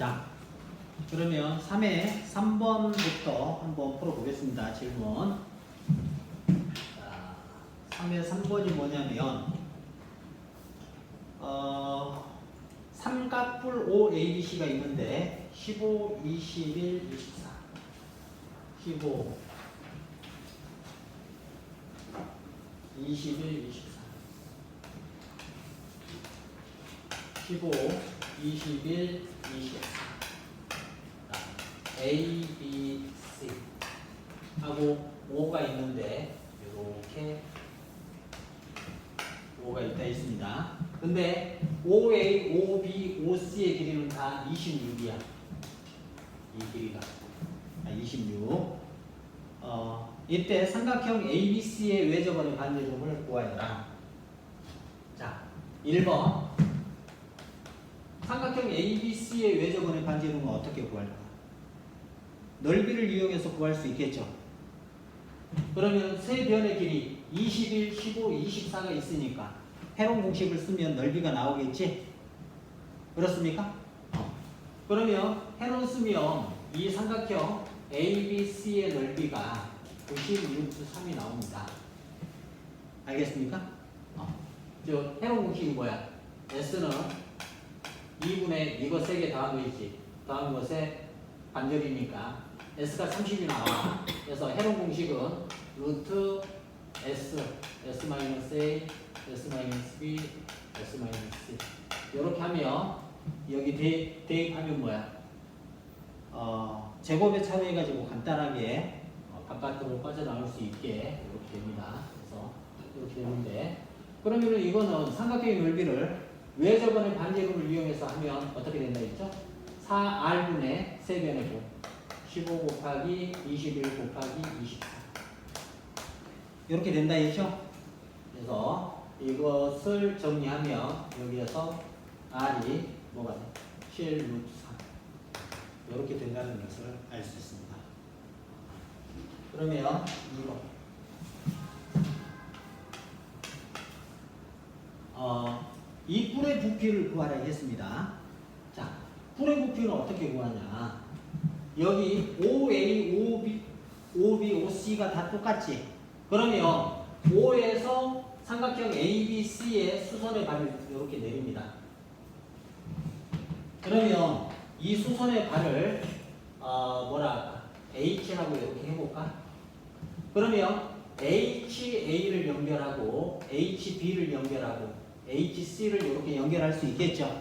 자, 그러면 3회 3번부터 한번 풀어보겠습니다. 질문. 자, 3회 3번이 뭐냐면, 어, 삼각뿔 OABC가 있는데, 15, 21, 24. 15, 21, 24. 15, 21, 24. A, B, C 하고 5가 있는데 이렇게 5가 있다 있습니다. 근데 OA, OB, OC의 길이는 다 26이야. 이 길이가 아, 26. 어, 이때 삼각형 ABC의 외접원의 반지름을 구하여라. 자, 1번 삼각형 ABC의 외접원의 반지름은 어떻게 구할까? 넓이를 이용해서 구할 수 있겠죠. 그러면 세 변의 길이 21, 15, 24가 있으니까 해롱 공식을 쓰면 넓이가 나오겠지? 그렇습니까? 어. 그러면 해롱 쓰면 이 삼각형 ABC의 넓이가 96.3이 나옵니다. 알겠습니까? 어. 저 해롱 공식이 뭐야? S는 2분의 이거 세개거 있지. 더한 것에 반절이니까 S가 30이 나와. 그래서 해롱 공식은 루트 S, S 마이너스 A, S 마이너스 B, S 마이너스 C. 이렇게 하면 여기 대, 대입하면 뭐야? 어, 제곱의 차이해가지고 간단하게 어, 바깥으로 빠져나올 수 있게 이렇게 됩니다. 그래서 이렇게 되는데 그러면 이거는 삼각형의 넓이를 외접원의 반제곱을 이용해서 하면 어떻게 된다 했죠? 4R분의 세변의 곱. 15 곱하기 21 곱하기 24. 이렇게 된다 했죠? 그래서 이것을 정리하면 여기에서 R이 뭐가 돼? 7 루트 3. 이렇게 된다는 것을 알 수 있습니다. 그러면 이거 어, 이 뿔의 부피를 구하라 했습니다. 자, 뿔의 부피는 어떻게 구하냐? 여기 OA, OB, OB, OC가 다 똑같지? 그러면 O에서 삼각형 ABC의 수선의 발을 이렇게 내립니다. 그러면 이 수선의 발을 어, 뭐라? H라고 이렇게 해볼까? 그러면 HA를 연결하고 HB를 연결하고 HC를 이렇게 연결할 수 있겠죠.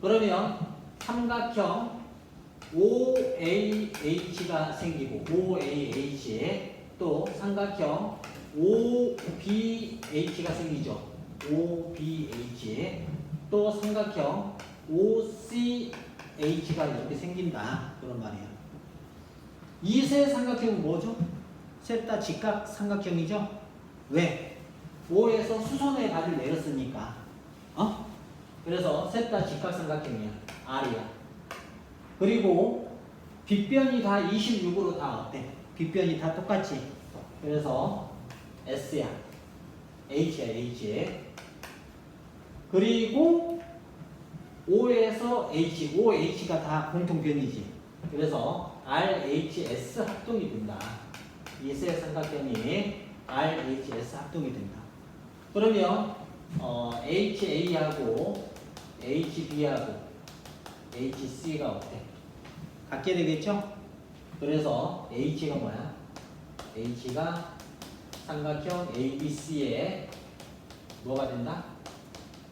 그러면 삼각형 OAH가 생기고 OAH에 또 삼각형 OBH가 생기죠. OBH에 또 삼각형 OCH가 이렇게 생긴다. 그런 말이에요. 이세 삼각형은 뭐죠? 셋 다 직각 삼각형이죠? 왜? 5에서 수선의 발을 내렸으니까. 어? 그래서 셋 다 직각 삼각형이야. R이야. 그리고 빗변이 다 26으로 다 어때? 빗변이 다 똑같지? 그래서 S야. H야, H. 그리고 O에서 H, OH가 다 공통변이지. 그래서 RHS 합동이 된다. 이 세 삼각형이 RHS 합동이 된다. 그러면 어, HA하고 HB하고 HC가 어때? 같게 되겠죠? 그래서 H가 뭐야? H가 삼각형 ABC의 뭐가 된다?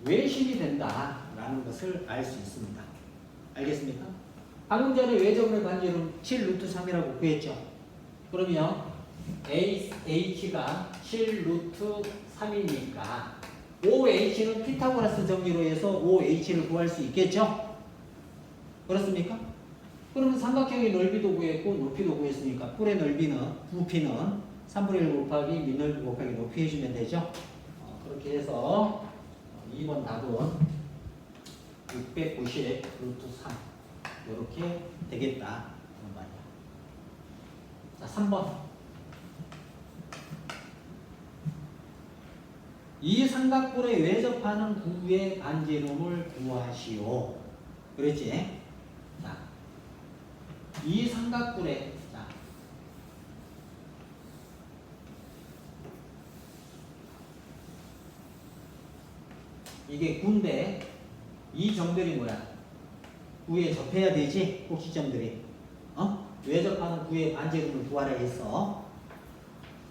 외심이 된다 라는 것을 알 수 있습니다. 알겠습니까? 방금 전에 외접의 반지름 7 루트 3이라고 구했죠? 그러면 A, H가 7 루트 3이니까 OH는 피타고라스 정리로 해서 OH를 구할 수 있겠죠? 그렇습니까? 그러면 삼각형의 넓이도 구했고 높이도 구했으니까 뿔의 넓이는 부피는 3분의 1 곱하기 밑넓이 곱하기 높이 해주면 되죠? 어, 그렇게 해서 2번 답은 690 루트 3 이렇게 되겠다. 자 3번 이 삼각뿔에 외접하는 구의 반지름을 구하시오. 그랬지? 자, 이 삼각뿔에 자, 이게 군데 이 점들이 뭐야? 구에 접해야 되지 꼭지점들이 어? 왜 접하는 구의 반지름을 구하라 했어.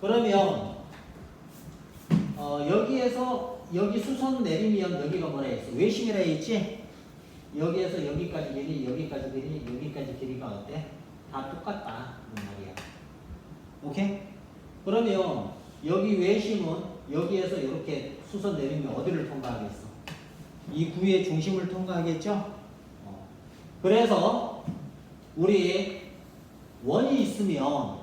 그러면 어, 여기에서 여기 수선 내리면 여기가 뭐라 했어? 외심이라 했지? 여기에서 여기까지 길이, 여기까지 길이, 여기까지 길이가 어때? 다 똑같다. 이 말이야. 오케이? 그러면 여기 외심은 여기에서 이렇게 수선 내리면 어디를 통과하겠어? 이 구의 중심을 통과하겠죠? 어. 그래서 우리 원이 있으면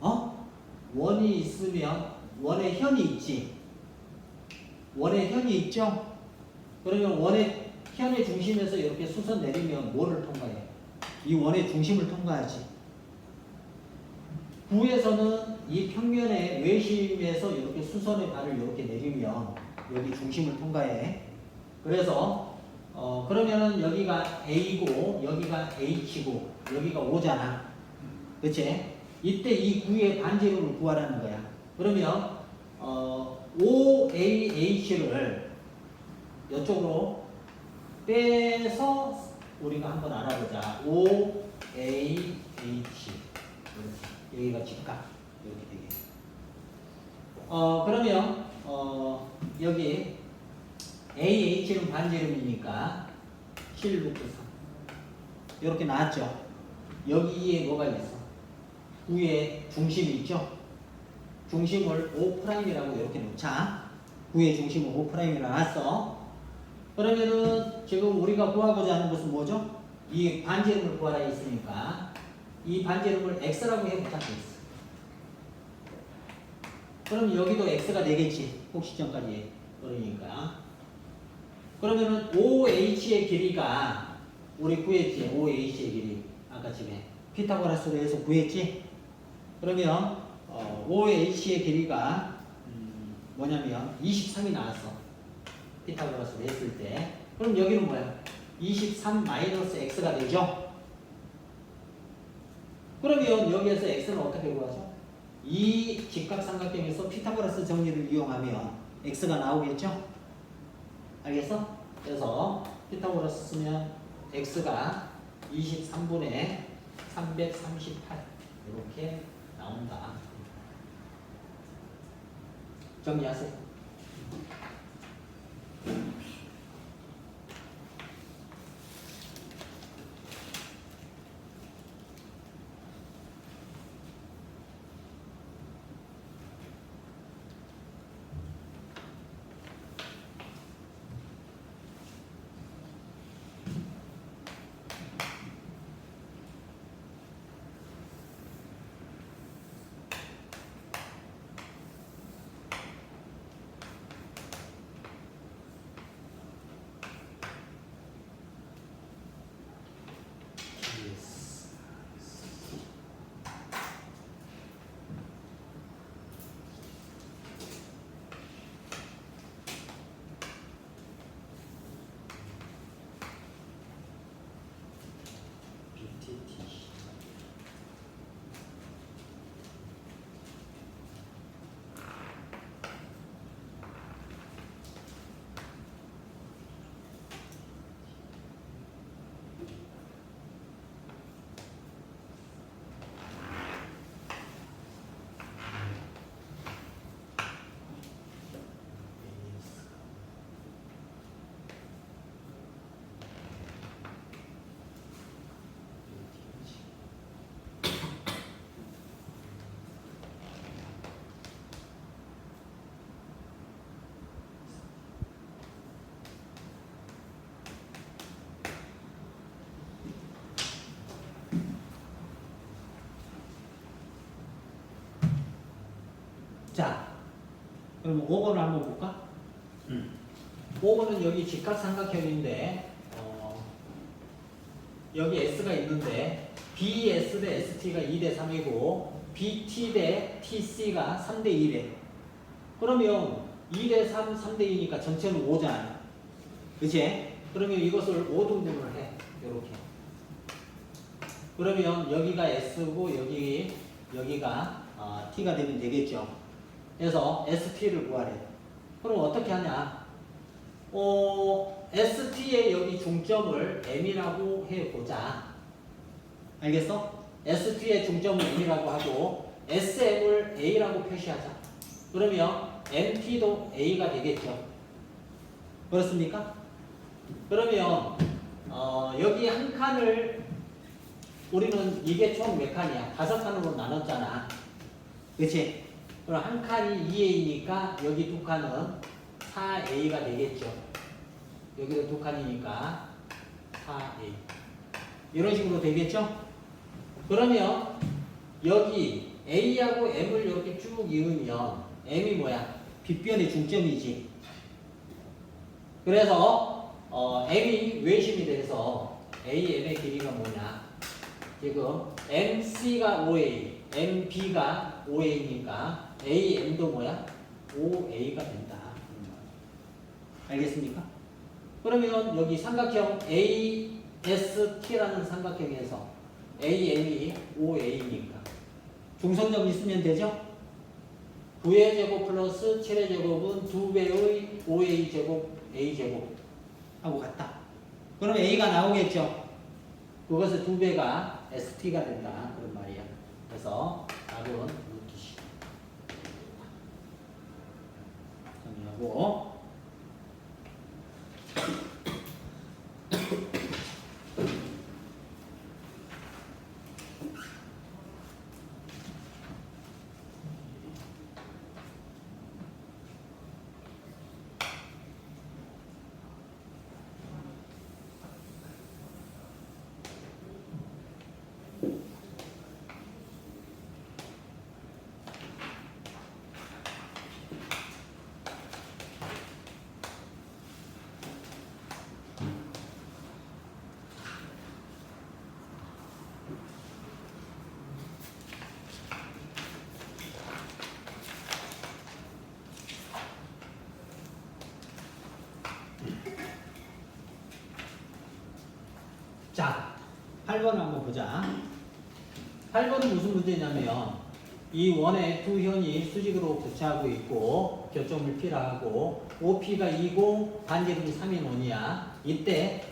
어? 원이 있으면 원의 현이 있지. 원의 현이 있죠? 그러면 원의 현의 중심에서 이렇게 수선 내리면 뭐를 통과해? 이 원의 중심을 통과하지. 구에서는 이 평면의 외심에서 이렇게 수선의 발을 이렇게 내리면 여기 중심을 통과해. 그래서 어 그러면은 여기가 A고 여기가 H고 여기가 O잖아. 그치? 이때 이 구의 반지름을 구하라는 거야. 그러면 어 OAH를 이쪽으로 빼서 우리가 한번 알아보자. OAH. 여기가 직각 이렇게 되게. 어 그러면 어 여기 AH는 반지름이니까 7 6 9 3 이렇게 나왔죠. 여기에 뭐가 있어? 구의 중심이 있죠. 중심을 O'이라고 이렇게 놓자. 구의 중심은 O'이라 놨어. 그러면은 지금 우리가 구하고자 하는 것은 뭐죠? 이 반지름을 구하라 했으니까 이 반지름을 x라고 해보자 했어. 그럼 여기도 x가 되겠지. 꼭시점까지 그러니까. 그러면은 OH의 길이가 우리 구했지. OH의 길이 아까 집에 피타고라스로 해서 구했지. 그러면 어, OH의 길이가 음, 뭐냐면 23이 나왔어. 피타고라스로 했을 때. 그럼 여기는 뭐야? 23 마이너스 x가 되죠. 그러면 여기에서 x는 어떻게 구하죠? 이 직각삼각형에서 피타고라스 정리를 이용하면 x가 나오겠죠? 알겠어? 그래서 피타고라스 쓰면 x가 23분의 338 이렇게 나온다. 정리하세요. BTT. 자, 그럼 5번을 한번 볼까? 5번은 여기 직각삼각형인데 어, 여기 S가 있는데 BS 대 ST가 2 대 3이고 BT 대 TC가 3 대 2래. 그러면 2 대 3, 3 대 2니까 전체는 5잖아. 그치? 그러면 이것을 5등분을 해. 이렇게. 그러면 여기가 S고 여기 여기가 어, T가 되면 되겠죠. 그래서 ST를 구하래. 그럼 어떻게 하냐? 어, ST의 여기 중점을 M이라고 해보자. 알겠어? ST의 중점을 M이라고 하고 SM을 A라고 표시하자. 그러면 MT도 A가 되겠죠. 그렇습니까? 그러면 어, 여기 한 칸을 우리는 이게 총 몇 칸이야? 다섯 칸으로 나눴잖아. 그치? 그럼 한 칸이 2A니까 여기 두 칸은 4A가 되겠죠. 여기도 두 칸이니까 4A. 이런 식으로 되겠죠? 그러면 여기 A하고 M을 이렇게 쭉 이으면 M이 뭐야? 빗변의 중점이지. 그래서 어, M이 외심이 돼서 AM의 길이가 뭐냐? 지금 MC가 5A, MB가 5A니까 AM도 뭐야? 5A가 된다. 알겠습니까? 그러면 여기 삼각형 AST라는 삼각형에서 AM이 5A니까 중성점 있으면 되죠? 9의 제곱 플러스 7의 제곱은 2배의 5A 제곱 A 제곱 하고 같다. 그럼 A가 나오겠죠? 그것의 2배가 ST가 된다. 그런 말이야. 그래서 답은 루트 10. 정리 하고 자, 8번 한번 보자. 8번은 무슨 문제냐면 이 원의 두 현이 수직으로 교차하고 있고 교점을 P라 하고 OP가 2고 반지름이 3인 원이야. 이때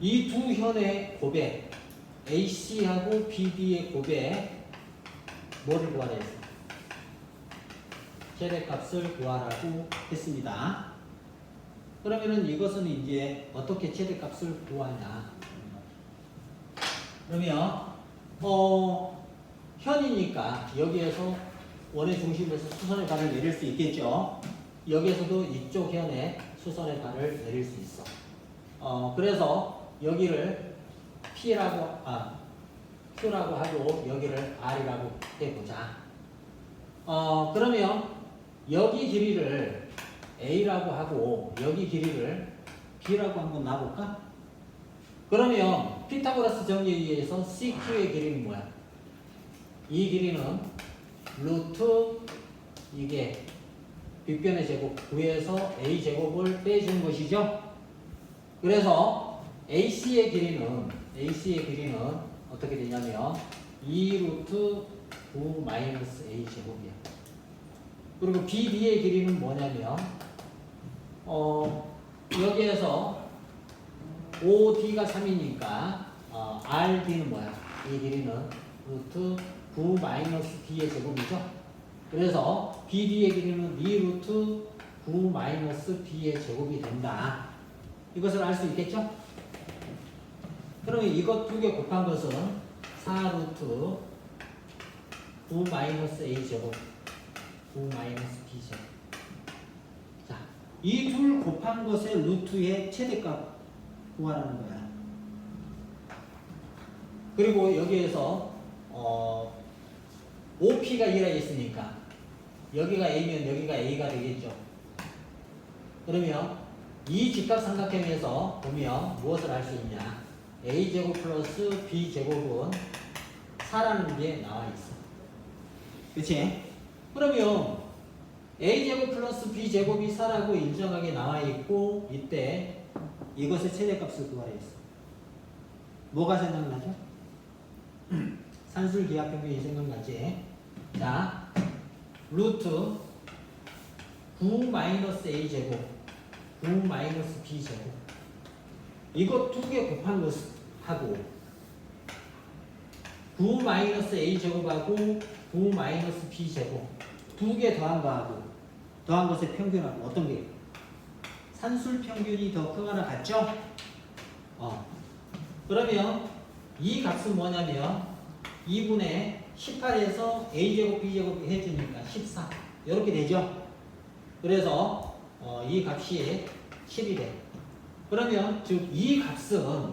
이 두 현의 고백 AC하고 BD의 고백 뭐를 구하라 했어? 최대값을 구하라고 했습니다. 그러면은 이것은 이제 어떻게 최대값을 구하냐? 그러면 어 현이니까 여기에서 원의 중심에서 수선의 반을 내릴 수 있겠죠. 여기에서도 이쪽 현에 수선의 반을 내릴 수 있어. 어 그래서 여기를 P라고 아 Q라고 하고 여기를 R이라고 해보자. 어 그러면 여기 길이를 A라고 하고 여기 길이를 B라고 한번 놔볼까? 그러면 피타고라스 정리에 의해서 CQ의 길이는 뭐야? 이 길이는 루트 이게 빗변의 제곱 9에서 A 제곱을 빼주는 것이죠. 그래서 AC의 길이는 AC의 길이는 어떻게 되냐면 2 루트 9 마이너스 A 제곱이야. 그리고 BD의 길이는 뭐냐면 어 여기에서 OD가 3이니까 어, RD는 뭐야? 이 길이는 루트 9 마이너스 D의 제곱이죠. 그래서 BD의 길이는 2 루트 9 마이너스 D의 제곱이 된다. 이것을 알 수 있겠죠? 그러면 이것 두 개 곱한 것은 4 루트 9 마이너스 A 제곱 9 마이너스 B 제곱 자, 이 둘 곱한 것의 루트의 최대값 구하라는 거야. 그리고 여기에서 어, OP가 2라 있으니까 여기가 A면 여기가 A가 되겠죠. 그러면 이 직각 삼각형에서 보면 무엇을 할 수 있냐? A 제곱 플러스 B 제곱은 4라는 게 나와 있어. 그치? 그러면 A 제곱 플러스 B 제곱이 4라고 일정하게 나와 있고 이때 이것의 최대값을 구하라 했어. 뭐가 생각나죠? 산술 기하 평균이 생각나지? 자, 루트 9 마이너스 a 제곱 9 마이너스 b 제곱 이거 두 개 곱한 것하고 9 마이너스 a 제곱하고 9 마이너스 b 제곱 두 개 더한 거하고 더한 것의 평균하고 어떤 게 산술 평균이 더 크거나 같죠? 어. 그러면 이 값은 뭐냐면 2분의 18에서 a제곱 b제곱 해주니까 14 이렇게 되죠? 그래서 어, 이 값이 10이 돼. 그러면 즉 이 값은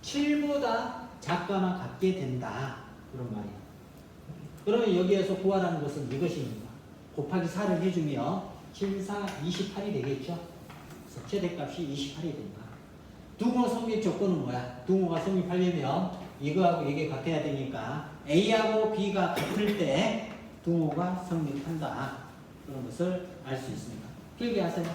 7보다 작거나 같게 된다. 그런 말이야. 그러면 여기에서 구하라는 것은 이것입니다. 곱하기 4를 해주면 7, 4, 28이 되겠죠? 최대값이 28이 된다. 둥어 성립 조건은 뭐야? 둥어가 성립하려면 이거하고 이게 같아야 되니까 A하고 B가 같을 때 둥어가 성립한다. 그런 것을 알 수 있습니다. 필기하세요.